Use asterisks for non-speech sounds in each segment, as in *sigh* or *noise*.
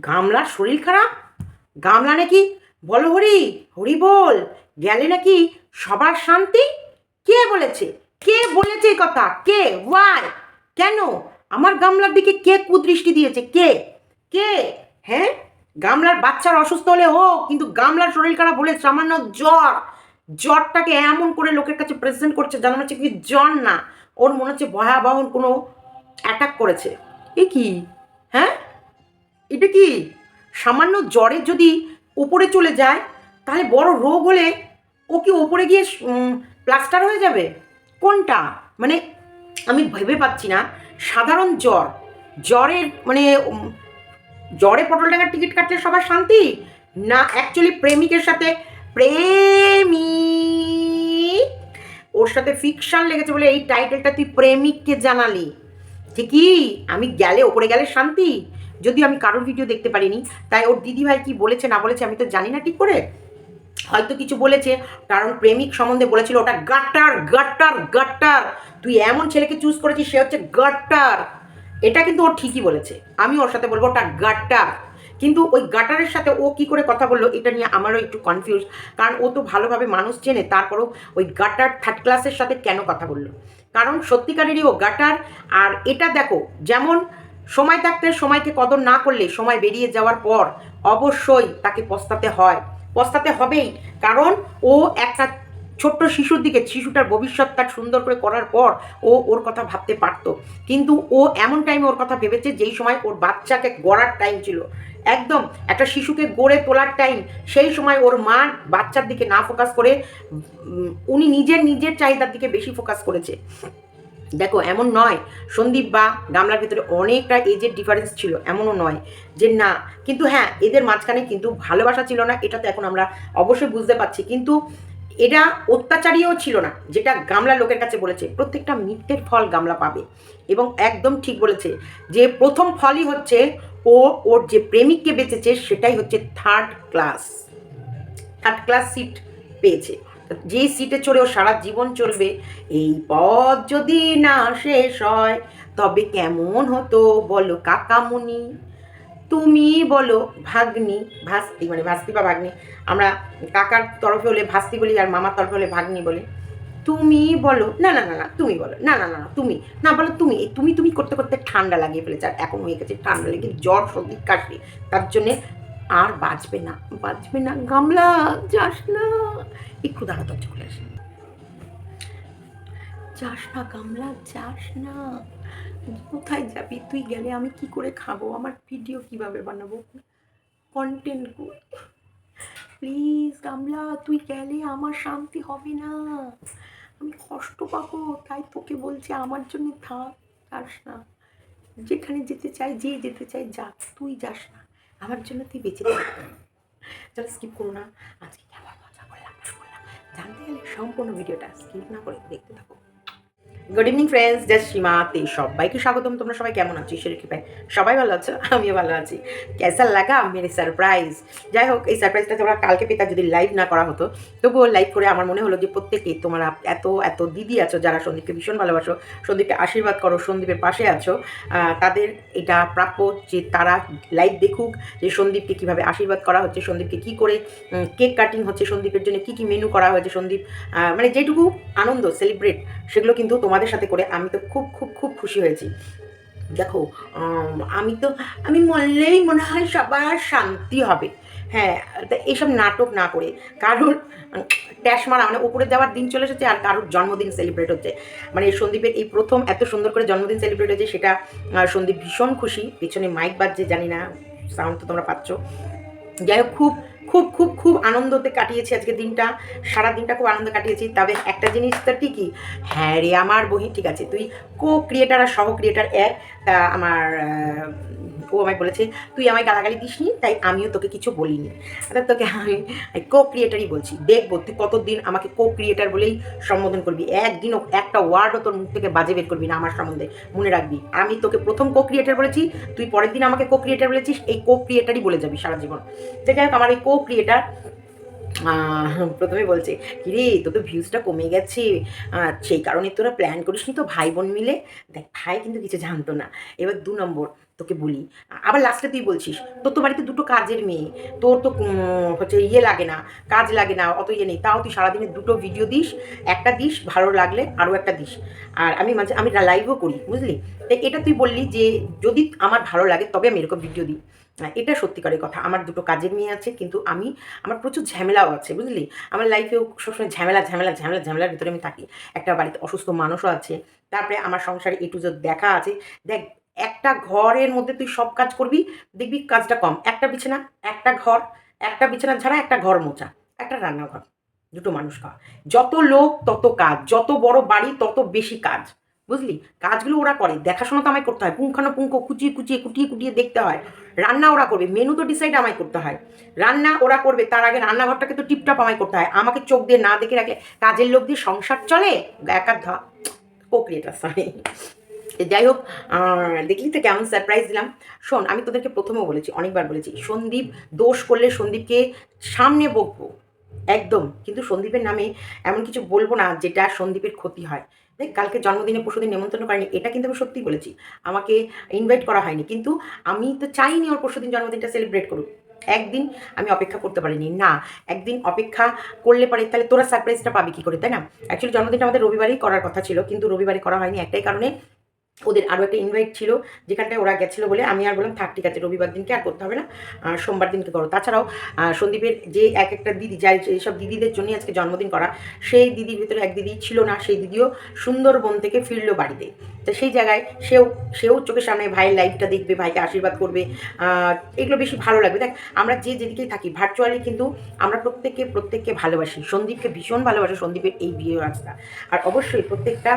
গামলার শরীর খারাপ? গামলা নাকি? বলো হরি হরি বল। গেলে নাকি সবার শান্তি? কে বলেছে? কে বলেছে এই কথা? কে? ওয়াই কেন? আমার গামলার দিকে কে কুদৃষ্টি দিয়েছে? কে? কে? হ্যাঁ? গামলার বাচ্চার অসুস্থ হলে হোক, কিন্তু গামলার শরীর খারাপ বলে সামান্য জ্বর। জ্বরটাকে এমন করে লোকের কাছে প্রেজেন্ট করছে জানা হচ্ছে কি জ্বর না। ওর মনে হচ্ছে ভয়াবহ কোনো অ্যাটাক করেছে। এ কি? হ্যাঁ? এটা কি? সামান্য জ্বরে যদি ওপরে চলে যায়, তাহলে বড় রোগ হলে ও কি ওপরে গিয়ে প্লাস্টার হয়ে যাবে? কোনটা? মানে আমি ভেবে পাচ্ছি না। সাধারণ জ্বর। জ্বরের মানে জ্বরে পটল ডাঙার টিকিট কাটলে সবার শান্তি? না অ্যাকচুয়ালি প্রেমিকের সাথে প্রেমিক। ওর সাথে ফিকশন লেগেছে বলে এই টাইটেলটা তুই প্রেমিককে জানালি। ঠিকই? আমি গেলে, ওপরে গেলে শান্তি। যদিও আমি কারোর ভিডিও দেখতে পারিনি, তাই ওর দিদিভাই কি বলেছে, না বলেছে, আমি তো জানি না ঠিক করে। হয়তো কিছু বলেছে, কারণ প্রেমিক সম্বন্ধে বলেছিল ওটা গাট্টার গাট্টার গাট্টার তুই এমন ছেলেকে চুজ করেছিস, সে হচ্ছে গাট্টার এটা কিন্তু ও ঠিকই বলেছে। আমি ওর সাথে বলব ওটা গাট্টার কিন্তু ওই গাটারের সাথে ও কি করে কথা বলল, এটা নিয়ে আমারও একটু কনফিউজ কারণ ও তো ভালোভাবে মানুষ চেনে, তারপরও ওই গাটার থার্ড ক্লাসের সাথে কেন কথা বলল? কারণ সত্যিকারেরই ও গাটার আর এটা দেখো, যেমন সময় থাকতে সময়কে কদর না করলে সময় বেরিয়ে যাওয়ার পর অবশ্যই তাকে পস্তাতে হয়। পস্তাতে হবেই, কারণ ও একটা ছোট্ট শিশুর দিকে, শিশুটার ভবিষ্যৎটা সুন্দর করে করার পর ও ওর কথা ভাবতে পারতো। কিন্তু ও এমন টাইমে ওর কথা ভেবেছে যেই সময় ওর বাচ্চাকে গড়ার টাইম ছিল। একদম, একটা শিশুকে গড়ে তোলার টাইম সেই সময় ওর মা বাচ্চার দিকে না ফোকাস করে উনি নিজের নিজের চাহিদার দিকে বেশি ফোকাস করেছে। দেখো, এমন নয়। সন্দীপ বা গামলার ভিতরে অনেকটা এজের ডিফারেন্স ছিল, এমনও নয় যে না। কিন্তু হ্যাঁ এদের মাঝখানে কিন্তু ভালোবাসা ছিল না, এটা তো এখন আমরা অবশ্যই বুঝতে পারছি। কিন্তু এটা অত্যাচারীও ছিল না, যেটা গামলা লোকের কাছে বলেছে। প্রত্যেকটা মিথ্যের ফল গামলা পাবে এবং একদম ঠিক বলেছে যে প্রথম ফলই হচ্ছে ও, ওর যে প্রেমিককে বেঁচেছে, সেটাই হচ্ছে third class third class seat পেয়েছে। যে সিটে চড়ে ও সারা জীবন চলবে, এই পথ যদি না শেষ হয়, তবে কেমন হতো বলো কাকামুনি? তুমি বলো ভাগ্নি, ভাস্তি মানে ভাস্তি বা ভাগ্নি, আমরা কাকার তরফে হলে ভাস্তি বলি আর মামার তরফে হলে ভাগ্নি বলে। তুমি বলো, না না না না, তুমি বলো, না না না না, তুমি, না বলো তুমি তুমি তুমি করতে করতে ঠান্ডা লাগিয়ে ফেলেছে। আর এখন হয়ে গেছে ঠান্ডা লেগে জ্বর, সর্দি, কাশি, তার জন্যে আর বাঁচবে না বাঁচবে না, গামলা, যাস না। একটু দাঁড়া তো চলে আসে। যাস না গামলা, যাস না। কোথায় যাবি? তুই গেলে আমি কি করে খাব? আমার ভিডিও কীভাবে বানাবো? কন্টেন্ট কর প্লিজ গামলা, তুই গেলে আমার শান্তি হবে না। আমি কষ্ট পাবো, তাই তোকে বলছি আমার জন্য থাক, যাস না। যেখানে যেতে চাই, যে যেতে চাই, যা, তুই যাস না। আমার জন্য তুই বেঁচে চলো স্কিপ করো না। আজকে কেমন মজা করলাম জানতে গেলে সম্পূর্ণ ভিডিওটা স্কিপ না করে দেখতে থাকো। গুড ইভিনিং ফ্রেন্ডস জাস্ট সীমাতে সবাইকে স্বাগতম। তোমরা সবাই কেমন আছো? ঈশ্বরের কৃপায়। সবাই ভালো আছো? আমিও ভালো আছি। কেসা লাগা মেরে সারপ্রাইজ যাই হোক, এই সারপ্রাইজটা তোমরা কালকে পেতা যদি লাইভ না করা হতো, তবুও লাইভ করে আমার মনে হলো যে প্রত্যেকে তোমরা এত এত দিদি আছো যারা সন্দীপকে ভীষণ ভালোবাসো, সন্দীপকে আশীর্বাদ করো, সন্দীপের পাশে আছো তাদের এটা প্রাপ্য যে তারা লাইভ দেখুক, যে সন্দীপকে কীভাবে আশীর্বাদ করা হচ্ছে, সন্দীপকে কী করে কেক কাটিং হচ্ছে, সন্দীপের জন্য কী কী মেনু করা হয়েছে, সন্দীপ মানে যেটুকু আনন্দ সেলিব্রেট সেগুলো কিন্তু তোমাদের সাথে করে আমি তো খুব খুব খুব খুশি হয়েছি। দেখো আমি তো, আমি মরলেই মনে হয় সবার শান্তি হবে। হ্যাঁ তা এইসব নাটক না করে কারোর ট্যাশ মারা মানে উপরে যাওয়ার দিন চলে এসেছে আর কারোর জন্মদিন সেলিব্রেট হচ্ছে। মানে সন্দীপের এই প্রথম এত সুন্দর করে জন্মদিন সেলিব্রেট হয়েছে সেটা সন্দীপ ভীষণ খুশি। পেছনে মাইক বাজছে, জানি না সাউন্ড তো তোমরা পাচ্ছ। যাই হোক, খুব খুব খুব খুব আনন্দতে কাটিয়েছি আজকে দিনটা। সারা দিনটা খুব আনন্দ কাটিয়েছি। তবে একটা জিনিস তো ঠিকই হ্যাঁ রে, আমার বহি ঠিক আছে, তুই কো ক্রিয়েটার আর সহ ক্রিয়েটার এক আমার ও আমায় বলেছে, তুই আমায় গালাগালি দিসনি, তাই আমিও তোকে কিছু বলিনি। তা তোকে আমি কো ক্রিয়েটারই বলছি। দেখব তুই কতদিন আমাকে কো ক্রিয়েটার বলেই সম্বোধন করবি। একদিনও একটা ওয়ার্ডও তোর মুখ থেকে বাজে বের করবি না আমার সম্বন্ধে। মনে রাখবি, আমি তোকে প্রথম কো ক্রিয়েটার বলেছি, তুই পরের দিন আমাকে কো ক্রিয়েটার বলেছিস, এই কো ক্রিয়েটারই বলে যাবি সারা জীবন। তো যাই হোক, আমার এই কো ক্রিয়েটার প্রথমে বলছে, কিরে, তোর তো ভিউজটা কমে গেছে। সেই কারণে তোরা প্ল্যান করিসনি তো ভাই বোন মিলে? দেখ, ভাই কিন্তু কিছু জানতো না। এবার দু নম্বর তোকে বলি। আবার লাস্টে তুই বলছিস তোর তো বাড়িতে দুটো কাজের মেয়ে তোর তো হচ্ছে ইয়ে লাগে না কাজ লাগে না অত ইয়ে নেই তাও তুই সারাদিনে দুটো ভিডিও দিস একটা দিস ভালো লাগলে আরও একটা দিস। আর আমি মাঝে আমি লাইভও করি বুঝলি? তাই এটা তুই বললি যে যদি আমার ভালো লাগে তবে আমি এরকম ভিডিও দিই। হ্যাঁ, এটা সত্যিকারের কথা। আমার দুটো কাজের মেয়ে আছে কিন্তু আমি আমার প্রচুর ঝামেলাও আছে বুঝলি? আমার লাইফেও সবসময় ঝামেলা ঝামেলা ঝামেলা ঝামেলার ভিতরে আমি থাকি। একটা বাড়িতে অসুস্থ মানুষও আছে তারপরে আমার সংসারে এটু যে দেখা আছে। দেখ একটা ঘরের মধ্যে তুই সব কাজ করবি, দেখবি কাজটা কম। একটা বিছানা, একটা ঘর, একটা বিছানা ছাড়া একটা ঘর মোচা একটা রান্নাঘর, দুটো মানুষ খাওয়া। যত লোক, তত কাজ। যত বড় বাড়ি, তত বেশি কাজ। বুঝলি? কাজগুলো ওরা করে। দেখাশোনা তো আমায় করতে হয়। পুঙ্খানো পুঙ্খানুপুঙ্খ কুচিয়ে কুচিয়ে কুটিয়ে কুটিয়ে দেখতে হয়। রান্না ওরা করবে। মেনু তো ডিসাইড আমায় করতে হয়। রান্না ওরা করবে। তার আগে রান্নাঘরটাকে তো টিপটপ আমায় করতে হয়। আমাকে চোখ দিয়ে না দেখে রাখে কাজের লোক দিয়ে সংসার চলে? একা ধা। প্রক্রিয়াটা সরি যাই হোক দেখলি তো কেমন সারপ্রাইজ দিলাম। শোন, আমি তোদেরকে প্রথমেও বলেছি, অনেকবার বলেছি, সন্দীপ দোষ করলে সন্দীপকে সামনে বকবো। একদম, কিন্তু সন্দীপের নামে এমন কিছু বলব না যেটা সন্দীপের ক্ষতি হয়। দেখ, কালকে জন্মদিনে পরশুদিন নেমন্তন্ন করেনি, এটা কিন্তু আমি সত্যি বলেছি। আমাকে ইনভাইট করা হয়নি, কিন্তু আমি তো চাইনি ওর পরশুদিন জন্মদিনটা সেলিব্রেট করুক। একদিন আমি অপেক্ষা করতে পারিনি, না, একদিন অপেক্ষা করলে পরে তাহলে তোরা সারপ্রাইজটা পাবি কি করে, তাই না? অ্যাকচুয়ালি জন্মদিনটা আমাদের রবিবারেই করার কথা ছিল, কিন্তু রবিবারে করা হয়নি একটাই কারণে। ওদের আরও একটা ইনভাইট ছিল, যেখানটায় ওরা গেছিল বলে আমি আর বললাম, থাক, ঠিক আছে, রবিবার দিনকে আর করতে হবে না সোমবার দিনকে করো। তাছাড়াও সন্দীপের যে এক একটা দিদি, যাই এইসব দিদিদের জন্যই আজকে জন্মদিন করা, সেই দিদির ভিতরে এক দিদি ছিল না, সেই দিদিও সুন্দরবন থেকে ফিরলো বাড়িতে। তো সেই জায়গায় সেও সেও চোখের সামনে ভাইয়ের লাইফটা দেখবে, ভাইকে আশীর্বাদ করবে এগুলো বেশি ভালো লাগবে। দেখ, আমরা যে যেদিকেই থাকি ভার্চুয়ালি কিন্তু আমরা প্রত্যেককে প্রত্যেককে ভালোবাসি। সন্দীপকে ভীষণ ভালোবাসি, সন্দীপের এই বিয়ে রাস্তা। আর অবশ্যই প্রত্যেকটা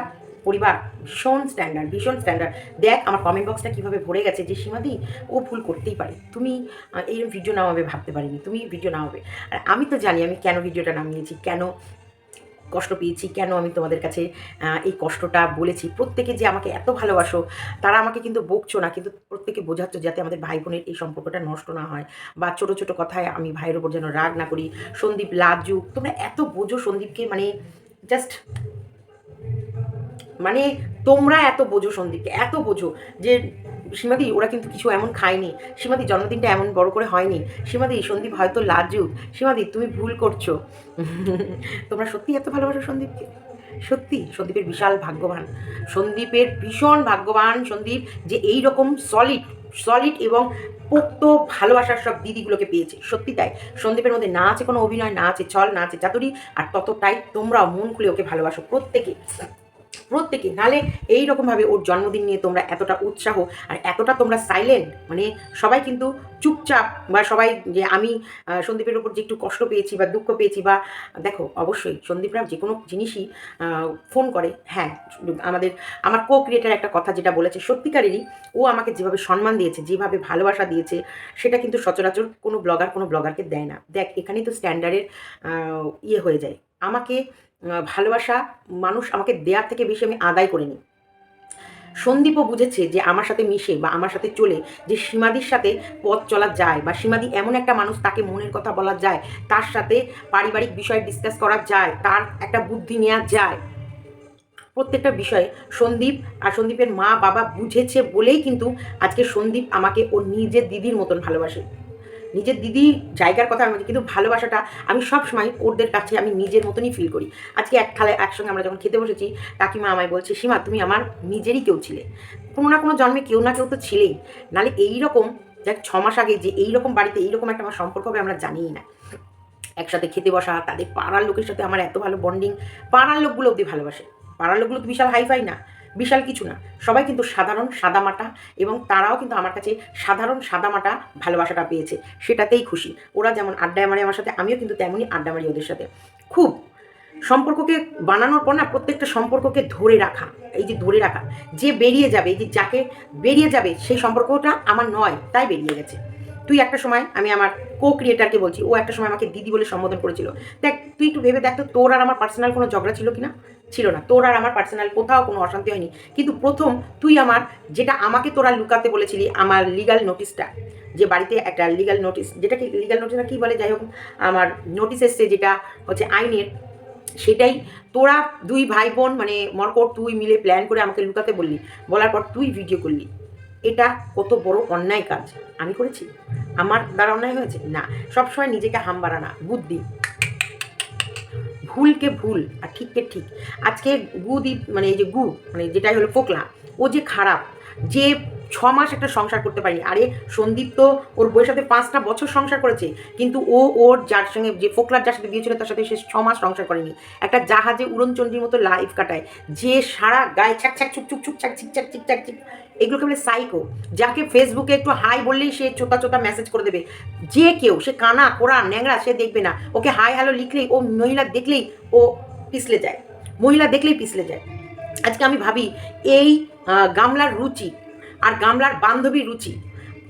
পরিবার, ভীষণ স্ট্যান্ডার্ড ভীষণ স্ট্যান্ডার্ড দেখ আমার কমেন্ট বক্সটা কীভাবে ভরে গেছে যে, সীমাদি, ও ভুল করতেই পারে। তুমি এইরকম ভিডিও নামাবে ভাবতে পারিনি। তুমি ভিডিও না হবে। আর আমি তো জানি আমি কেন ভিডিওটা নামিয়েছি, কেন কষ্ট পেয়েছি, কেন আমি তোমাদের কাছে এই কষ্টটা বলেছি। প্রত্যেকে যে আমাকে এত ভালোবাসো, তারা আমাকে কিন্তু বকছো না, কিন্তু প্রত্যেকে বোঝাচ্ছ যাতে আমাদের ভাই বোনের এই সম্পর্কটা নষ্ট না হয় বা ছোট ছোট কথায় আমি ভাইয়ের ওপর যেন রাগ না করি। সন্দীপ, লাজুক, তোমরা এত বোঝো সন্দীপকে মানে জাস্ট মানে তোমরা এত বোঝো সন্দীপকে, এত বোঝো যে সীমাদি ওরা কিন্তু কিছু এমন খায়নি। সীমাদি জন্মদিনটা এমন বড় করে হয়নি। সীমাদি সন্দীপ হয়তো লাজুক। সীমাদি তুমি ভুল করছ। *laughs* তোমরা সত্যি এত ভালোবাসো সন্দীপকে? সত্যি, সন্দীপের বিশাল ভাগ্যবান। সন্দীপের ভীষণ ভাগ্যবান সন্দীপ যে এই রকম সলিড সলিড এবং পোক্ত ভালোবাসার সব দিদিগুলোকে পেয়েছে। সত্যি তাই। সন্দীপের মধ্যে না আছে কোনো অভিনয়, না আছে ছল না আছে চাতুরি, আর ততটাই তোমরা মন খুলে ওকে ভালোবাসো প্রত্যেকে। প্রত্যেকে। নালে এইরকমভাবে ওর জন্মদিন নিয়ে তোমরা এতটা উৎসাহ আর এতটা তোমরা সাইলেন্ট মানে সবাই কিন্তু চুপচাপ বা সবাই যে আমি সন্দীপের ওপর যে একটু কষ্ট পেয়েছি বা দুঃখ পেয়েছি বা, দেখো অবশ্যই সন্দীপরা যে কোনো জিনিসই ফোন করে। হ্যাঁ আমাদের, আমার কো ক্রিয়েটার একটা কথা যেটা বলেছে, সত্যিকারেরই ও আমাকে যেভাবে সম্মান দিয়েছে, যেভাবে ভালোবাসা দিয়েছে, সেটা কিন্তু সচরাচর কোনো ব্লগার কোনো ব্লগারকে দেয় না। দেখ, এখানেই তো স্ট্যান্ডার্ডের ইয়ে হয়ে যায়। আমাকে ভালোবাসা মানুষ আমাকে দেওয়ার থেকে বেশি আমি আদায় করে নিই সন্দীপও বুঝেছে যে আমার সাথে মিশে বা আমার সাথে চলে যে সীমাদির সাথে পথ চলা যায় বা সীমাদি এমন একটা মানুষ তাকে মনের কথা বলা যায়, তার সাথে পারিবারিক বিষয় ডিসকাস করা যায়, তার একটা বুদ্ধি নেওয়া যায়। প্রত্যেকটা বিষয়ে সন্দীপ আর সন্দীপের মা বাবা বুঝেছে বলেই কিন্তু আজকে সন্দীপ আমাকে ওর নিজের দিদির মতন ভালোবাসে। নিজের দিদি জায়গার কথা আমি কিন্তু ভালোবাসাটা আমি সব সময় ওদের কাছে আমি নিজের মতনই ফিল করি। আজকে এক থালায় একসঙ্গে আমরা যখন খেতে বসেছি, কাকিমা আমায় বলছে, সীমা, তুমি আমার নিজেরই কেউ ছিলে। কোনো না কোনো জন্মে কেউ না কেউ তো ছিলেই। নালে এইরকম দেখ ছ মাস আগে যে এইরকম বাড়িতে এইরকম একটা আমার সম্পর্ক হবে, আমরা জানিই না। একসাথে খেতে বসা, তাদের পাড়ার লোকের সাথে আমার এত ভালো বন্ডিং পাড়ার লোকগুলো অবধি ভালোবাসে। পাড়ার লোকগুলো তো বিশাল হাইফাই না। বিশাল কিছু না। সবাই কিন্তু সাধারণ সাদামাটা এবং তারাও কিন্তু আমার কাছে সাধারণ সাদামাটা ভালোবাসাটা পেয়েছে, সেটাতেই খুশি। ওরা যেমন আড্ডায় মারে আমার সাথে, আমিও কিন্তু তেমনই আড্ডা মারি ওদের সাথে। খুব সম্পর্ককে বানানোর পর না প্রত্যেকটা সম্পর্ককে ধরে রাখা, এই যে ধরে রাখা, যে বেরিয়ে যাবে এই যে যাকে বেরিয়ে যাবে, সেই সম্পর্কটা আমার নয়, তাই বেরিয়ে গেছে। তুই একটা সময় আমি আমার কো ক্রিয়েটারকে বলছি, ও একটা সময় আমাকে দিদি বলে সম্বোধন করেছিল। দেখ, তুই একটু ভেবে দেখ তো, তোর আর আমার পার্সোনাল কোনো ঝগড়া ছিল কি না ছিল না। তোর আর আমার পার্সোনাল কোথাও কোনো অশান্তি হয়নি। কিন্তু প্রথম তুই আমার যেটা আমাকে তোরা লুকাতে বলেছিলি, আমার লিগাল নোটিশটা যে বাড়িতে একটা লিগাল নোটিশ যেটাকে লিগাল নোটিশ না কী বলে, যাই হোক, আমার নোটিশ এসছে যেটা হচ্ছে আইনের, সেটাই তোরা দুই ভাই বোন মানে মরকট, তুই মিলে প্ল্যান করে আমাকে লুকাতে বললি। বলার পর তুই ভিডিও করলি। এটা কত বড় অন্যায় কাজ। আমি করেছি? আমার দ্বারা অন্যায় হয়েছে? না। সবসময় নিজেকে হাম বাড়ানা, বুদ্ধি। ভুলকে ভুল আর ঠিককে ঠিক। আজকে গু দি মানে এই যে গু মানে যেটাই হলো ফোকলা, ও যে খারাপ, যে ছ মাস একটা সংসার করতে পারি আরে সন্দীপ তো ওর বইয়ের সাথে পাঁচটা বছর সংসার করেছে, কিন্তু ও ওর যার সঙ্গে যে ফোকলার যার সাথে বিয়ে ছিল তার সাথে সে ছ মাস সংসার করেনি। একটা জাহাজে উড়নচন্ডির মতো লাইফ কাটায়, যে সারা গায়ে ছ্যাক ছ্যাক ছুক ছুক ছুক ছ্যাক ছিক ছ্যাক ছিক ছ্যাক ছিক, এগুলোকে বলে সাইকো যাকে ফেসবুকে একটু হাই বললেই সে চোতা চোতা মেসেজ করে দেবে। যে কেউ, সে কানা, কোড়া ন্যাংরা সে দেখবে না। ওকে হাই হ্যালো লিখলেই, ও মহিলা দেখলেই ও পিছলে যায়। মহিলা দেখলেই পিছলে যায়। আজকে আমি ভাবি, এই গামলার রুচি আর গামলার বান্ধবীর রুচি।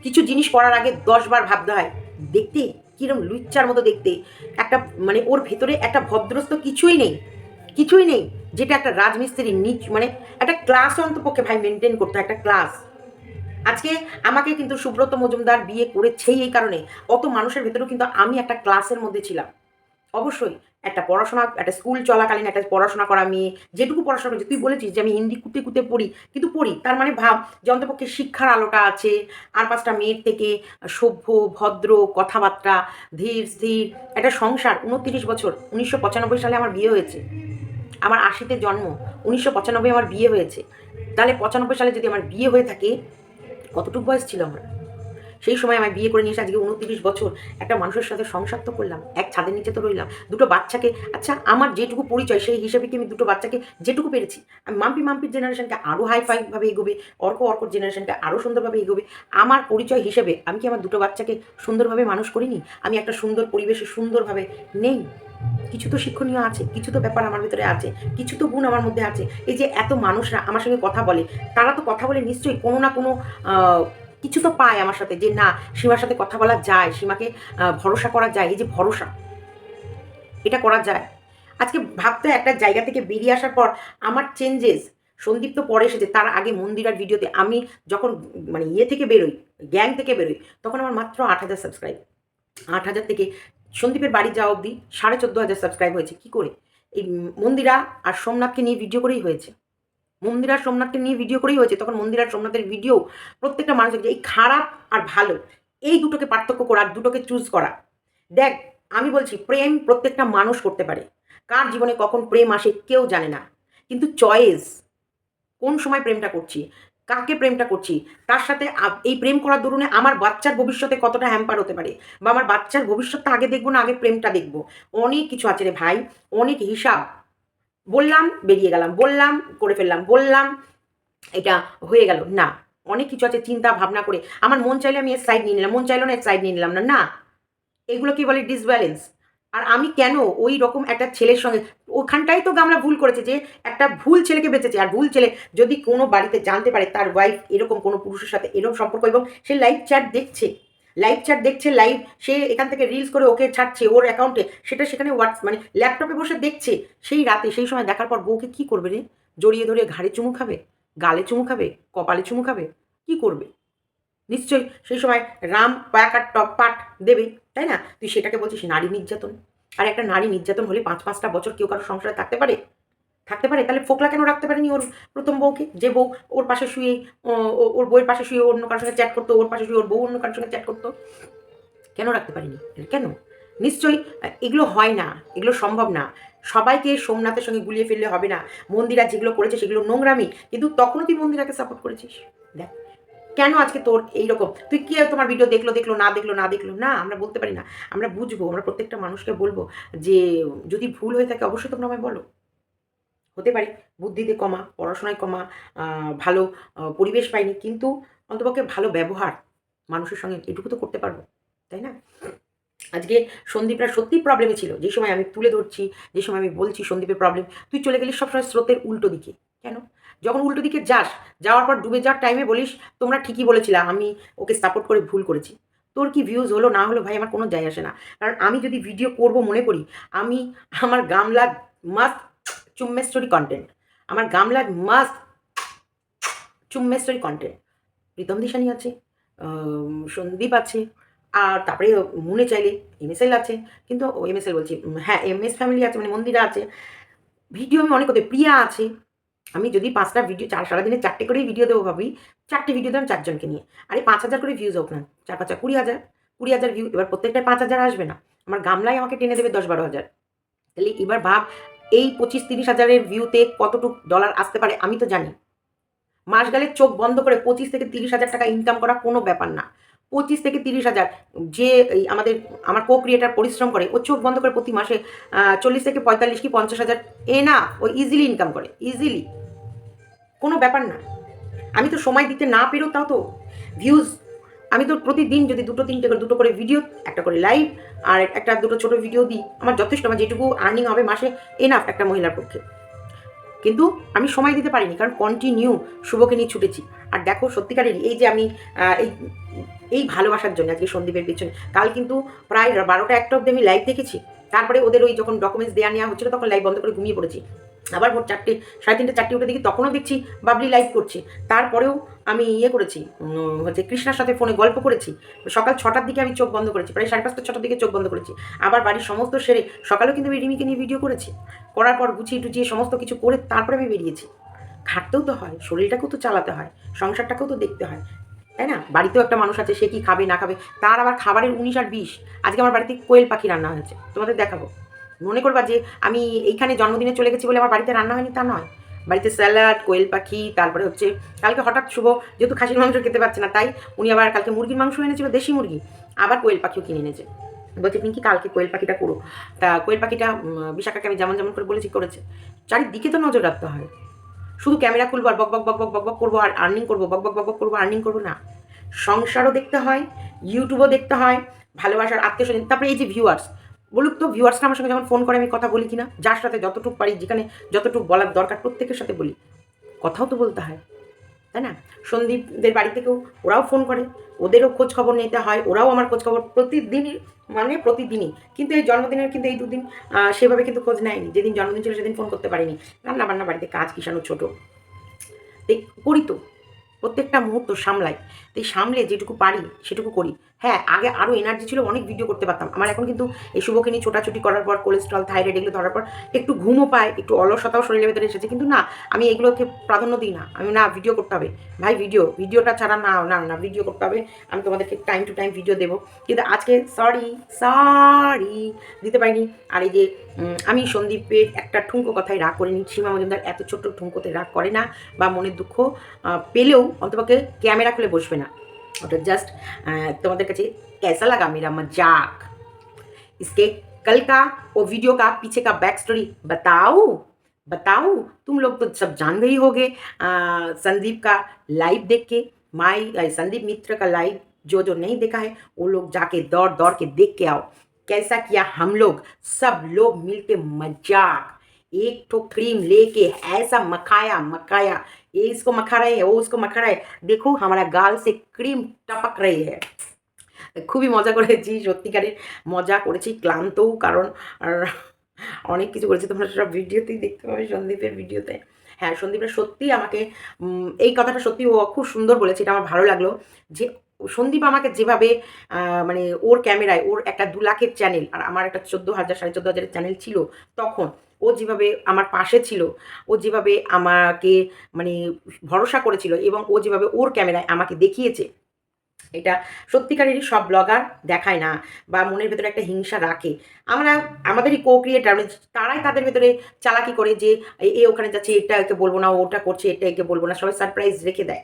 কিছু জিনিস করার আগে দশবার ভাবতে হয়, দেখতে কিরম লুচ্চার মতো দেখতে। একটা মানে ওর ভেতরে একটা ভদ্রস্ত কিছুই নেই কিছুই নেই যেটা একটা রাজমিস্ত্রি নিচ মানে একটা ক্লাস অন্তপক্ষে ভাই মেনটেন করতে, একটা ক্লাস আজকে আমাকে কিন্তু সুব্রত মজুমদার বিয়ে করেছেই এই কারণে। অত মানুষের ভেতরেও কিন্তু আমি একটা ক্লাসের মধ্যে ছিলাম। অবশ্যই একটা পড়াশোনা, একটা স্কুল চলাকালীন একটা পড়াশোনা করা মেয়ে, যেটুকু পড়াশোনা করেছে। তুই বলেছিস যে আমি হিন্দি কুতে কুতে পড়ি, কিন্তু পড়ি। তার মানে ভাব, যে অন্তপক্ষে শিক্ষার আলোটা আছে, আর পাঁচটা মেয়ের থেকে সভ্য, ভদ্র, কথাবার্তা, ধীর, স্থির, একটা সংসার। উনত্রিশ বছর, উনিশশো পঁচানব্বই সালে আমার বিয়ে হয়েছে। আমার আশিতে জন্ম, উনিশশো পঁচানব্বই আমার বিয়ে হয়েছে। তাহলে পঁচানব্বই সালে যদি আমার বিয়ে হয়ে থাকে, কতটুকু বয়স ছিল আমার? সেই সময় আমার বিয়ে করে নিয়ে এসে আজকে উনত্রিশ বছর একটা মানুষের সাথে সংসার করলাম, এক ছাদের নিচে তো রইলাম, দুটো বাচ্চাকে আচ্ছা আমার যেটুকু পরিচয় সেই হিসেবে কি আমি দুটো বাচ্চাকে যেটুকু পেরেছি? আমি মাম্পি মাম্পির জেনারেশনকে আরও হাই ফাইভাবে এগোবে, অর্ক অর্কর জেনারেশনটা আরও সুন্দরভাবে এগোবে, আমার পরিচয় হিসেবে আমি কি আমার দুটো বাচ্চাকে সুন্দরভাবে মানুষ করিনি? আমি একটা সুন্দর পরিবেশে সুন্দরভাবে নেই। কিছু তো শিক্ষণীয় আছে, কিছু তো ব্যাপার আমার ভিতরে আছে, কিছু তো গুণ আমার মধ্যে আছে। এই যে এত মানুষরা আমার সঙ্গে কথা বলে, তারা তো কথা বলে নিশ্চয়ই কোনো না কোনো কিছু তো পায় আমার সাথে যে না, সীমার সাথে কথা বলা যায়, সীমাকে ভরসা করা যায়, এই যে ভরসা। এটা করা যায়। আজকে ভাবতে একটা জায়গা থেকে বেরিয়ে আসার পর আমার চেঞ্জেস সন্দীপ তো পরে এসেছে, তার আগে মন্দিরার ভিডিওতে আমি যখন মানে ইয়ে থেকে বেরোই গ্যাং থেকে বেরোই, তখন আমার মাত্র আট হাজার সাবস্ক্রাইব আট হাজার থেকে সন্দীপের বাড়ি যাওয়া অবধি সাড়ে চোদ্দ হাজার সাবস্ক্রাইব হয়েছে, কি করে? এই মন্দিরা আর সোমনাথকে নিয়ে ভিডিও করেই হয়েছে। মন্দিরা সোমনাথকে নিয়ে ভিডিও করেই হয়েছে, তখন মন্দিরা আর সোমনাথের ভিডিও প্রত্যেকটা মানুষ দেখছে, এই খারাপ আর ভালো, এই দুটোকে পার্থক্য করা, দুটোকে চুজ করা। দেখ, আমি বলছি, প্রেম প্রত্যেকটা মানুষ করতে পারে। কার জীবনে কখন প্রেম আসে কেউ জানে না। কিন্তু চয়েস কোন সময় প্রেমটা করছি, কাকে প্রেমটা করছি, তার সাথে এই প্রেম করার দরুনে আমার বাচ্চার ভবিষ্যতে কতটা হ্যাম্পার হতে পারে? বা আমার বাচ্চার ভবিষ্যৎটা আগে দেখব না, আগে প্রেমটা দেখব? অনেক কিছু আছে রে ভাই, অনেক হিসাব। বললাম, বেরিয়ে গেলাম, বললাম, করে ফেললাম, বললাম, এটা হয়ে গেল। না, অনেক কিছু আছে, চিন্তা, ভাবনা করে। আমার মন চাইলে আমি এর সাইড নিয়ে নিলাম, মন চাইলো না এর সাইড নিয়ে নিলাম না। না, এগুলো কি বলে? ডিসব্যালেন্স আর আমি কেন ওই রকম একটা ছেলের সঙ্গে, ওখানটাই তো আমরা ভুল করেছে যে, একটা ভুল ছেলেকে বেঁচেছে। আর ভুল ছেলে যদি কোনো বাড়িতে জানতে পারে, তার ওয়াইফ এরকম কোনো পুরুষের সাথে এরকম সম্পর্ক এবং সে লাইভ চ্যাট দেখছে লাইভ চ্যাট দেখছে লাইভ সে এখান থেকে রিলস করে ওকে ছাড়ছে, ওর অ্যাকাউন্টে সেটা সেখানে হোয়াটস মানে ল্যাপটপে বসে দেখছে, সেই রাতে, সেই সময় দেখার পর বউকে কি করবে রে? জড়িয়ে ধরে ঘাড়ে চুমু খাবে? গালে চুমু খাবে? কপালে চুমু খাবে? কি করবে? নিশ্চয়ই সেই সময় রাম প্যাক আর টপ পাট দেবে, তাই না? তুই সেটাকে বলছিস নারী নির্যাতন। আর একটা নারী নির্যাতন হলে পাঁচ পাঁচটা বছর কেউ কারও সংসারে থাকতে পারে? থাকতে পারে, তাহলে ফোকলা কেন রাখতে পারেনি ওর প্রথম বউকে? যে বউ ওর পাশে শুয়ে ওর বউয়ের পাশে শুয়ে অন্য কারোর সঙ্গে চ্যাট করতো, ওর পাশে শুয়ে ওর বউ অন্য কারোর সঙ্গে চ্যাট করতো? কেন রাখতে পারিনি? কেন? নিশ্চয়ই এগুলো হয় না, এগুলো সম্ভব না। সবাইকে সোমনাথের সঙ্গে গুলিয়ে ফেললে হবে না। মন্দিরা যেগুলো করেছে সেগুলো নোংরামি, কিন্তু তখনও তুই মন্দিরাকে সাপোর্ট করেছিস? দেখ, কেন আজকে তোর এইরকম? তুই কি তোমার ভিডিও দেখল দেখল, না দেখল না দেখল? না, আমরা বলতে পারি না। আমরা বুঝব, আমরা প্রত্যেকটা মানুষকে বলব যে যদি ভুল হয়ে থাকে, অবশ্যই তোমরা আমায় বলো। হতে পারি। বুদ্ধিতে কমা, পড়াশোনায় কমা ভালো পরিবেশ পাইনি, কিন্তু অন্তপক্ষে ভালো ব্যবহার মানুষের সঙ্গে এটুকু তো করতে পারব, তাই না? আজকে সন্দীপরা সত্যি প্রবলেমে ছিল। যে সময় আমি তুলে ধরছি, যে সময় আমি বলছি সন্দীপের প্রবলেম তুই চলে গেলি সবসময় স্রোতের উল্টো দিকে। কেন? যখন উল্টো দিকে যাস, যাওয়ার পর ডুবে যাওয়ার টাইমে বলিস, তোমরা ঠিকই বলেছিলে, আমি ওকে সাপোর্ট করে ভুল করেছি। তোর কি ভিউজ হলো? না হলো ভাই, আমার কোনো যায় আসে না। কারণ আমি যদি ভিডিও করব মনে করি, আমি আমার গামলা মাস্ট চুম্মেস্টোরি কন্টেন্ট আমার গামলা মাস্ট চুম্মেস্টোরি কন্টেন্ট প্রীতম দিশানি আছে সন্দীপ আছে, আর তারপরে মনে চাইলে এমএসএল আছে। কিন্তু ও এমএসএল বলছি হ্যাঁ এমএস ফ্যামিলি আছে মানে মন্দিরা আছে। ভিডিও আমি অনেক করতে প্রিয়া আছে। আমি যদি পাঁচটা ভিডিও চার সারাদিনে চারটে করেই ভিডিও দেবো ভাবি, চারটে ভিডিও দেন চারজনকে নিয়ে। আরে পাঁচ হাজার করে ভিউজ হোক না, চার পাঁচা কুড়ি হাজার। কুড়ি হাজার ভিউ এবার প্রত্যেকটায় পাঁচ হাজার আসবে না। আমার গামলায় আমাকে টেনে দেবে দশ বারো হাজার। তাহলে এবার ভাব এই পঁচিশ তিরিশ হাজারের ভিউতে কতটুক ডলার আসতে পারে আমি তো জানি। মাস গেলে চোখ বন্ধ করে পঁচিশ থেকে তিরিশ হাজার টাকা ইনকাম করা কোনো ব্যাপার না। পঁচিশ থেকে তিরিশ হাজার যে আমাদের, আমার কো ক্রিয়েটার পরিশ্রম করে, ও চোখ বন্ধ করে প্রতি মাসে চল্লিশ থেকে পঁয়তাল্লিশ কি পঞ্চাশ হাজার এ না ও ইজিলি ইনকাম করে ইজিলি কোনো ব্যাপার না। আমি তো সময় দিতে না পেরেও তাও তো। ভিউজ আমি তো প্রতিদিন যদি দুটো, তিনটে করে, দুটো করে ভিডিও একটা করে লাইভ আর একটা, দুটো ছোটো ভিডিও দিই, আমার যথেষ্ট, আমার যেটুকু আর্নিং হবে মাসে এনাফ একটা মহিলার পক্ষে। কিন্তু আমি সময় দিতে পারিনি, কারণ কন্টিনিউ শুভকে নিয়ে ছুটেছি। আর দেখো সত্যিকারের এই যে আমি এই এই ভালোবাসার জন্য আজকে সন্দীপের পেছনে, কাল কিন্তু প্রায় বারোটা, একটা অব্দি আমি লাইভ দেখেছি। তারপরে ওদের ওই যখন ডকুমেন্টস দেওয়া নেওয়া হচ্ছিল, তখন লাইভ বন্ধ করে ঘুমিয়ে পড়েছি। আবার ভোর চারটে, সাড়ে তিনটে, চারটে উঠে দেখি তখনও দেখছি বাবলি লাইভ করছে। তারপরেও আমি ইয়ে করেছি হচ্ছে কৃষ্ণার সাথে ফোনে গল্প করেছি। সকাল ছটার দিকে আমি চোখ বন্ধ করেছি, প্রায় সাড়ে পাঁচটা, ছটার দিকে চোখ বন্ধ করেছি। আবার বাড়ির সমস্ত সেরে সকালেও কিন্তু আমি রিমিকে নিয়ে ভিডিও করেছি। করার পর গুছিয়ে টুচিয়ে সমস্ত কিছু করে তারপরে আমি বেরিয়েছি। খাটতেও তো হয়, শরীরটাকেও তো চালাতে হয়, সংসারটাকেও তো দেখতে হয়, তাই না? বাড়িতেও একটা মানুষ আছে, সে কি খাবে, না খাবে, তার আবার খাবারের উনিশ আর বিশ। আজকে আমার বাড়িতে কোয়েল পাখি রান্না হয়েছে, তোমাদের দেখাবো। মনে করবা যে আমি এইখানে জন্মদিনে চলে গেছি বলে আমার বাড়িতে রান্না হয়নি? তা নয়। বাড়িতে স্যালাড, কোয়েল পাখি, তারপরে হচ্ছে কালকে হঠাৎ শুভ, যেহেতু খাসির মাংস খেতে পারছে না, তাই উনি আবার কালকে মুরগির মাংস এনেছিল, দেশি মুরগি। আবার কোয়েল পাখিও কিনে এনেছে। বলছে, পিঙ্কি, কালকে কোয়েল পাখিটা করো। তা কোয়েল পাখিটা বিশাখাকে আমি যেমন যেমন করে বলেছি, করেছে। চারিদিকে তো নজর রাখতে হয়। শুধু ক্যামেরা খুলবো আর বক বক বক বক বক বক করব আর আর্নিং করব, বক বক বক বক করব আর্নিং করব না। সংসারও দেখতে হয় ইউটিউবও দেখতে হয়, ভালোবাসার আত্মীয় স্বজন তারপরে এই যে ভিউয়ার্স বলুক তো ভিউয়ার্সরা আমার সঙ্গে যখন ফোন করে, আমি কথা বলি কিনা? যার সাথে যতটুকু পারি, যেখানে যতটুকু বলার দরকার, প্রত্যেকের সাথে বলি। কথাও তো বলতে হয়, তাই না? সন্দীপদের বাড়ি থেকেও ওরাও ফোন করে। ওদেরও খোঁজ খবর নিতে হয়, ওরাও আমার খোঁজ খবর প্রতিদিনই মানে প্রতিদিনই। কিন্তু এই জন্মদিনের কিন্তু এই দুদিন সেভাবে কিন্তু খোঁজ নেয়নি। যেদিন জন্মদিন ছিল, সেদিন ফোন করতে পারিনি। রান্না বান্না বাড়িতে কাজ কিষানো ছোটো। করি তো। প্রত্যেকটা মুহূর্ত সামলাই। তো এই সামলে যেটুকু পারি, সেটুকু করি। হ্যাঁ আগে আরও এনার্জি ছিল, অনেক ভিডিও করতে পারতাম। আমার এখন কিন্তু এই শুভকে নিয়ে ছোটাছুটি করার পর কোলেস্ট্রল থাইরয়েড এগুলো ধরার পর, একটু ঘুমও পায়, একটু অলসতাও শরীরের ভেতরে এসেছে। কিন্তু না, আমি এগুলোকে প্রাধান্য দিই না। আমি না ভিডিও করতে হবে। ভাই ভিডিও ভিডিওটা ছাড়া না না না ভিডিও করতে হবে। আমি তোমাদেরকে টাইম টু টাইম ভিডিও দেবো। কিন্তু আজকে সরি সরি দিতে পারিনি। আর এই যে আমি সন্দীপের একটা ঠুঙ্কো কথায় রাগ করিনি। সীমা মজুমদার এত ছোট্ট ঠুঙ্কোতে রাগ করে না বা মনের দুঃখ পেলেও অন্তপক্ষে ক্যামেরা খুলে বসবে না। और जस्ट तुम्हारे कचे कैसा लगा मेरा मज़ाक? इसके कल का और वीडियो का पीछे का बैक स्टोरी बताओ बताओ तुम लोग तो सब जान गई होगे। uh, संदीप का लाइव देख के, माई uh, संदीप मित्र का लाइव जो जो नहीं देखा है, वो लोग जाके दौड़ दौड़ के देख के आओ। कैसा किया हम लोग? सब लोग मिलके मज़ाक। एक ठो क्रीम लेके, ऐसा मखाया मखाया। ये इसको मखा रहे हैं वो उसको मखा रहा है देखो हमारा गाल से क्रीम टपक रही है খুবই মজা করেছি সত্যিকারের মজা করেছি ক্লান্তও কারণ আর অনেক কিছু করেছি তোমরা সব ভিডিওতেই দেখতে পাবে সন্দীপের ভিডিওতে হ্যাঁ সন্দীপের সত্যিই আমাকে উম, এই কথাটা সত্যি ও খুব সুন্দর বলেছে এটা আমার ভালো লাগলো যে সন্দীপ আমাকে যেভাবে আহ, মানে ওর ক্যামেরায় ওর একটা দু লাখের চ্যানেল আর আমার একটা চোদ্দো হাজার সাড়ে চোদ্দো হাজারের চ্যানেল ছিল তখন ও যেভাবে আমার পাশে ছিল, ও যেভাবে আমাকে মানে ভরসা করেছিল এবং ও যেভাবে ওর ক্যামেরায় আমাকে দেখিয়েছে, এটা সত্যিকারেরই সব ব্লগার দেখায় না বা মনের ভেতরে একটা হিংসা রাখে। আমরা, আমাদেরই কো ক্রিয়েটার তারাই তাদের ভেতরে চালাকি করে যে, এ ওখানে যাচ্ছে, এটা একে বলব না, ওটা করছে, এটা একে বলব না। সবাই সারপ্রাইজ রেখে দেয়।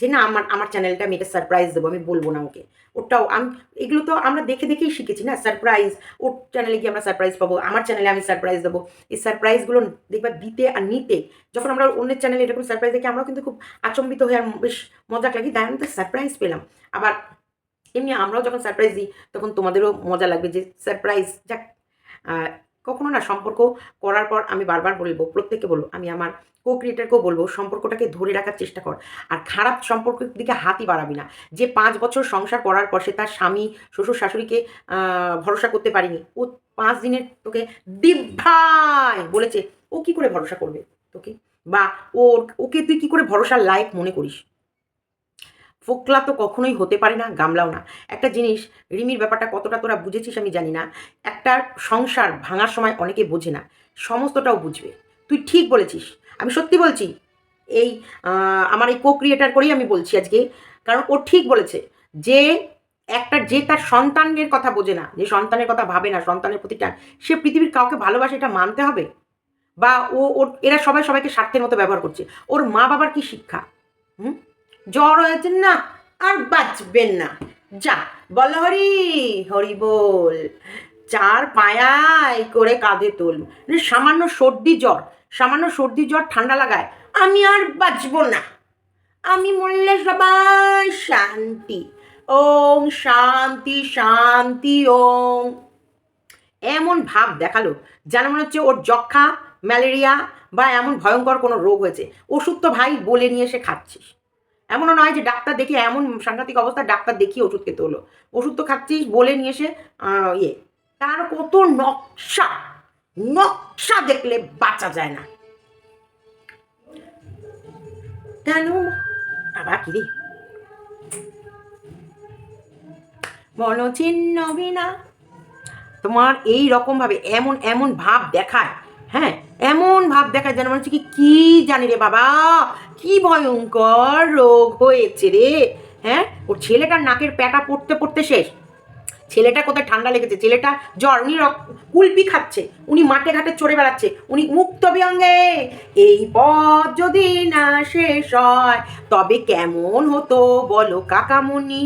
যে না, আমার আমার চ্যানেলটা আমি এটা সারপ্রাইজ দেবো, আমি বলব না ওকে। ওটাও, আমি, এগুলো তো আমরা দেখে দেখেই শিখেছি না সারপ্রাইজ ওর চ্যানেলে গিয়ে আমরা সারপ্রাইজ পাবো, আমার চ্যানেলে আমি সারপ্রাইজ দেবো। এই সারপ্রাইজগুলো দেখবা দিতে আর নিতে, যখন আমরা অন্যের চ্যানেলে এরকম সারপ্রাইজ দেখি, আমরাও কিন্তু খুব আচম্বিত হয়ে আর বেশ মজাক লাগে তাই আমি তো সারপ্রাইজ পেলাম। আবার এমনি আমরাও যখন সারপ্রাইজ দিই তখন তোমাদেরও মজা লাগবে যে সারপ্রাইজ যাক কখনো না সম্পর্ক করার পর আমি বারবার বলব, প্রত্যেককে বলব, আমি আমার কো ক্রিয়েটারকেও বলব, সম্পর্কটাকে ধরে রাখার চেষ্টা কর। আর খারাপ সম্পর্কের দিকে হাতই বাড়াবি না। যে পাঁচ বছর সংসার করার পর সে তার স্বামী, শ্বশুর, শাশুড়িকে ভরসা করতে পারিনি, ও পাঁচ দিনের তোকে দিভাই বলেছে, ও কি করে ভরসা করবে তোকে? বা ওর, ওকে তুই কি করে ভরসার লায়ক মনে করিস? ফোকলা তো কখনোই হতে পারে না, গামলাও না। একটা জিনিস, রিমির ব্যাপারটা কতটা তোরা বুঝেছিস আমি জানি না। একটা সংসার ভাঙার সময় অনেকে বোঝে না, সমস্তটাও বুঝবে। তুই ঠিক বলেছিস, আমি সত্যি বলছি, এই আমার এই কো ক্রিয়েটার করেই আমি বলছি আজকে, কারণ ও ঠিক বলেছে যে একটা, যে তার সন্তানের কথা বোঝে না, যে সন্তানের কথা ভাবে না, সন্তানের প্রতি টান সে পৃথিবীর কাউকে ভালোবাসে এটা মানতে হবে? বা ও, ওর, এরা সবাই সবাইকে স্বার্থের মতো ব্যবহার করছে। ওর মা বাবার কি শিক্ষা? হুম? জ্বর হয়েছে না, আর বাঁচবেন না। যা, বল হরি হরি বল। চার পায়ায় করে কাঁধে তোল। মানে সামান্য সর্দি জ্বর, সামান্য সর্দি জ্বর ঠান্ডা লাগায়, আমি আর বাঁচবো না। আমি মরলে সবাই শান্তি। ওং শান্তি শান্তি ওং এমন ভাব দেখাল যেন মনে হচ্ছে ওর যক্ষা ম্যালেরিয়া বা এমন ভয়ঙ্কর কোনো রোগ হয়েছে। ওষুধ তো ভাই বলে নিয়ে এসে খাচ্ছিস। এমনও নয় যে ডাক্তার দেখে এমন সাংঘাতিক অবস্থা, ডাক্তার দেখিয়ে ওষুধ খেতে হলো। ওষুধ তো খাচ্ছিস, বলে নিয়ে এসে ইয়ে। তার কত নকশা নকশা দেখলে বাঁচা যায় না। কেন? আবার কি রে? মনচিহ্ন বিনা তোমার এই রকম ভাবে এমন এমন ভাব দেখায় হ্যাঁ এমন ভাব দেখায় যেন মনে হচ্ছে কি কি জানি রে বাবা, কি ভয়ঙ্কর রোগ হয়েছে রে। হ্যাঁ ওর ছেলেটার নাকের প্যাটা পড়তে পড়তে শেষ। ছেলেটা কোথায় ঠান্ডা লেগেছে? ছেলেটা জ্বর, উনি কুলপি খাচ্ছে, উনি মাঠে ঘাটে চড়ে বেড়াচ্ছে, উনি মুক্ত বিয়ঙ্গে। এই পথ যদি না শেষ হয়, তবে কেমন হতো বলো কাকামুনি?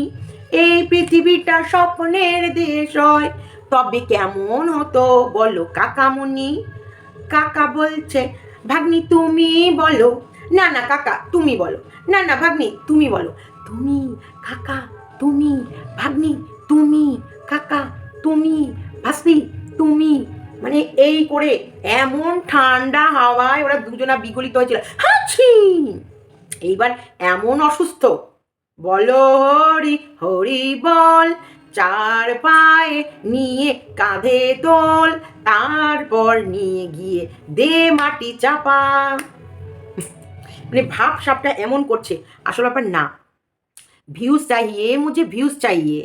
এই পৃথিবীটা স্বপ্নের দেশ হয়, তবে কেমন হতো বলো কাকামুনি? কাকা বলছে, ভাগ্নি, তুমি বলো। না না, কাকা, তুমি বলো। না না, ভাগ্নি, তুমি বলো। তুমি, কাকা, তুমি, ভাগ্নি, তুমি, কাকা, তুমি ভাস্তি তুমি। মানে এই করে এমন ঠান্ডা হাওয়ায় ওরা দুজনা বিগলিত হয়েছিল। এইবার এমন অসুস্থ। বলো হরি হরি বল। চার পায়ে নিয়ে কাঁধে তোল, তারপর নিয়ে গিয়ে দে মাটি চাপা। মানে ভাব সাপটা এমন করছে, আসল ব্যাপার না। ভিউজ চাহিয়ে, মুঝে ভিউজ চাহিয়ে,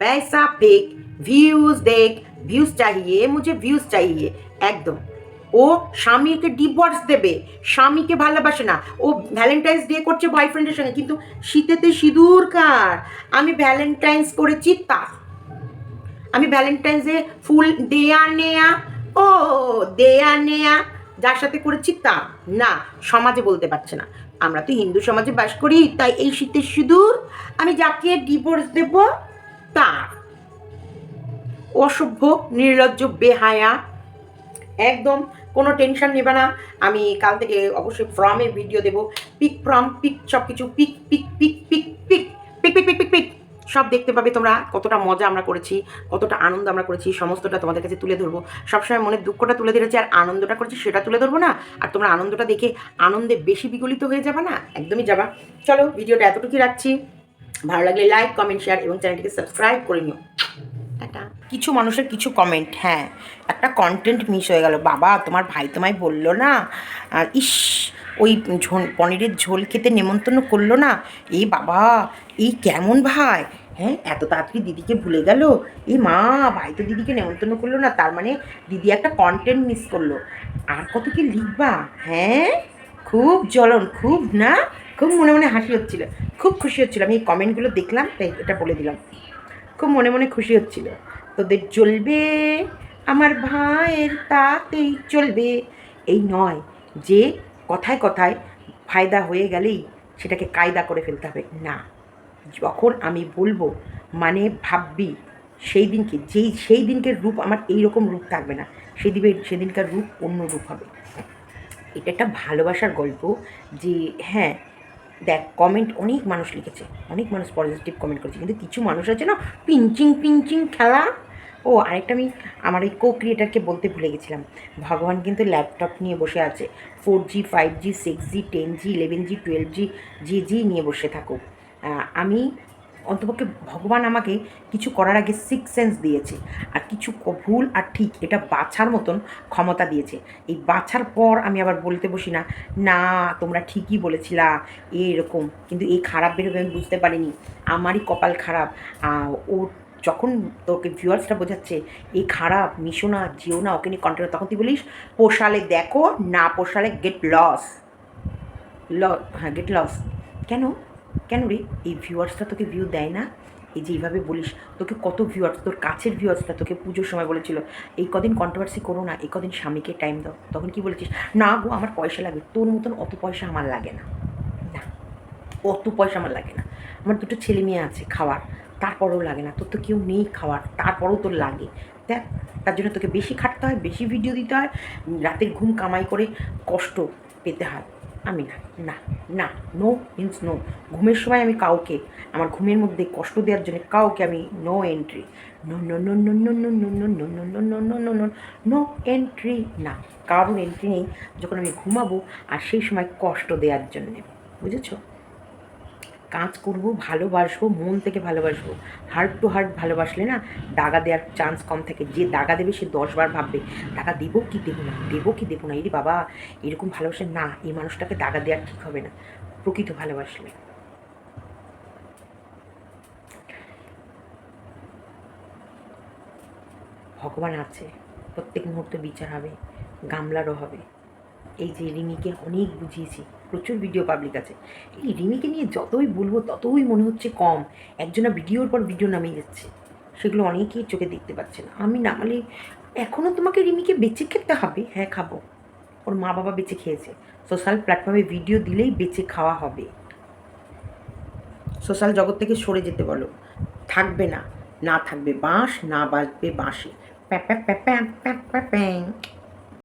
পয়সা ফেক ভিউজ দেখ, ভিউজ চাহিয়ে, মুঝে ভিউজ চাহিয়ে, একদম। ও স্বামীকে ডিভোর্স দেবে। স্বামীকে ভালোবাসে না। ও ভ্যালেন্টাইন্স ডে করছে বয়ফ্রেন্ডের সঙ্গে। কিন্তু শীতেতে সিঁদুর কার? আমি ভ্যালেন্টাইন্স করেছি তা। আমি ভ্যালেন্টাইন্সে ফুল দেয়া নেয়া। ও, দেয়া নেয়া। যার সাথে করেছি তা। না, সমাজে বলতে পারছে না। আমরা তো হিন্দু সমাজে বাস করি, তাই এই শীতের সিঁদুর আমি যাকে ডিভোর্স দেব, তার। অসভ্য, নির্লজ্জ, বেহায়া একদম কোনো টেনশন নেবে না আমি কাল থেকে অবশ্যই ফ্রমের ভিডিও দেবো পিক ফ্রম পিক সব কিছু pick pick pick pick pick pick pick pick pick pick সব দেখতে পাবে তোমরা কতটা মজা আমরা করেছি কতটা আনন্দ আমরা করেছি সমস্তটা তোমাদের কাছে তুলে ধরবো সবসময় মনের দুঃখটা তুলে ধরেছি আর আনন্দটা করেছি সেটা তুলে ধরবো না আর তোমরা আনন্দটা দেখে আনন্দে বেশি বিগলিত হয়ে যাবে না একদমই যাবা চলো ভিডিওটা এতটুকুই রাখছি ভালো লাগলে লাইক কমেন্ট শেয়ার এবং চ্যানেলটিকে সাবস্ক্রাইব করে নিও টাটা কিছু মানুষের কিছু কমেন্ট হ্যাঁ। একটা কন্টেন্ট মিস হয়ে গেল। বাবা, তোমার ভাই তোমায় বলল না? ইস, ওই ঝোল, পনিরের ঝোল খেতে নেমন্তন্ন করল না? এই বাবা, এই কেমন ভাই? হ্যাঁ এত তাড়াতাড়ি দিদিকে ভুলে গেল? এই মা, ভাই তো দিদিকে নেমন্তন্ন করল না, তার মানে দিদি একটা কন্টেন্ট মিস করল। আর কত কি লিখবা? হ্যাঁ খুব জ্বলন, খুব না? খুব মনে মনে হাসি হচ্ছিল, খুব খুশি হচ্ছিল। আমি এই কমেন্টগুলো দেখলাম, তাই এটা বলে দিলাম। খুব মনে মনে খুশি হচ্ছিল। তোদের চলবে, আমার ভাইয়ের তাতেই চলবে। এই নয়, যে কথায় কথায় ফায়দা হয়ে গেলেই সেটাকে কায়দা করে ফেলতে হবে। না, যখন আমি বলব মানে ভাববি, সেই দিনকে, যেই, সেই দিনকের রূপ আমার এই রকম রূপ থাকবে না। সেই সেদিকে সেদিনকার রূপ অন্য রূপ হবে। এটা একটা ভালোবাসার গল্প যে হ্যাঁ দেখ কমেন্ট অনেক মানুষ লিখেছে, অনেক মানুষ পজিটিভ কমেন্ট করেছে, কিন্তু কিছু মানুষ আছে না, পিঞ্চিং পিঞ্চিং খেলা। ও, আরেকটা আমি, আমার এই কো ক্রিয়েটারকে বলতে ভুলে গেছিলাম। ভগবান কিন্তু ল্যাপটপ নিয়ে বসে আছে four G five G six G ten G eleven G twelve G যে জি নিয়ে বসে থাকুক। আমি অন্তপক্ষে ভগবান আমাকে কিছু করার আগে সিক্স সেন্স দিয়েছে। আর কিছু ভুল আর ঠিক এটা বাছার মতন ক্ষমতা দিয়েছে। এই বাছার পর আমি আবার বলতে বসি না না তোমরা ঠিকই বলেছিলা এরকম। কিন্তু এই খারাপ বেরোবে আমি বুঝতে পারিনি। আমারই কপাল খারাপ। আহ, ও যখন তোকে ভিউয়ার্সটা বোঝাচ্ছে এই খারাপ মিশো না জিও না ওকে নিয়ে কন্টেন্ট তখন তুই বলিস পোষালে দেখো না পোষালে গেট লস ল হ্যাঁ গেট লস কেন? কেন রে? এই ভিউয়ার্সটা তোকে ভিউ দেয় না? এই যে এইভাবে বলিস, তোকে কত ভিউয়ার্স তোর কাছের ভিউয়ার্সটা তোকে পুজোর সময় বলেছিল, এই কদিন কন্ট্রোভার্সি করো না, এই কদিন স্বামীকে টাইম দাও। তখন কি বলেছিস? না গো, আমার পয়সা লাগবে তোর মতন অত পয়সা আমার লাগে না। না, অত পয়সা আমার লাগে না। আমার দুটো ছেলে মেয়ে আছে খাওয়ার, তারপরেও লাগে না। তোর তো কেউ নেই খাওয়ার, তারপরেও তোর লাগে। দেখ, তার জন্য তোকে বেশি খাটতে হয়, বেশি ভিডিও দিতে হয়, রাতের ঘুম কামাই করে কষ্ট পেতে হয়। আমি না না না নো মিন্স নো ঘুমের সময় আমি কাউকে আমার ঘুমের মধ্যে কষ্ট দেওয়ার জন্য কাউকে আমি no entry no no no no no no no no no no no no no no no no entry না কারণ এন্ট্রি নেই যখন আমি ঘুমাবো আর সেই সময় কষ্ট দেওয়ার জন্যে বুঝেছ কাজ করব, ভালোবাসবো, মন থেকে ভালোবাসবো। হার্ট টু হার্ট ভালোবাসলে না দাগা দেওয়ার চান্স কম থাকে। যে দাগা দেবে সে দশবার ভাববে, দাগা দেবো কি দেবো না? দেবো কি দেবো না? এরে বাবা, এরকম ভালোবাসে না, এই মানুষটাকে দাগা দেওয়ার ঠিক হবে না। প্রকৃত ভালোবাসলে। ভগবান আছে, প্রত্যেক মুহূর্তে বিচার হবে, গামলারও হবে। এই যে রিমিকে অনেক বুঝিয়েছি, প্রচুর ভিডিও পাবলিক আছে। এই রিমিকে নিয়ে যতই বলব, ততই মনে হচ্ছে কম। একজনা ভিডিওর পর ভিডিও নামিয়ে যাচ্ছে সেগুলো অনেকেই চোখে দেখতে পাচ্ছে না। আমি নামালে এখনও তোমাকে রিমিকে বেঁচে খেতে হবে? হ্যাঁ খাব। ওর মা বাবা বেঁচে খেয়েছে। সোশ্যাল প্ল্যাটফর্মে ভিডিও দিলেই বেঁচে খাওয়া হবে। সোশ্যাল জগৎ থেকে সরে যেতে বলো। থাকবে না। না থাকবে বাঁশ, না বাজবে বাঁশে। প্যা প্যা প্যা প্যা প্যা প্যা, প্যাং।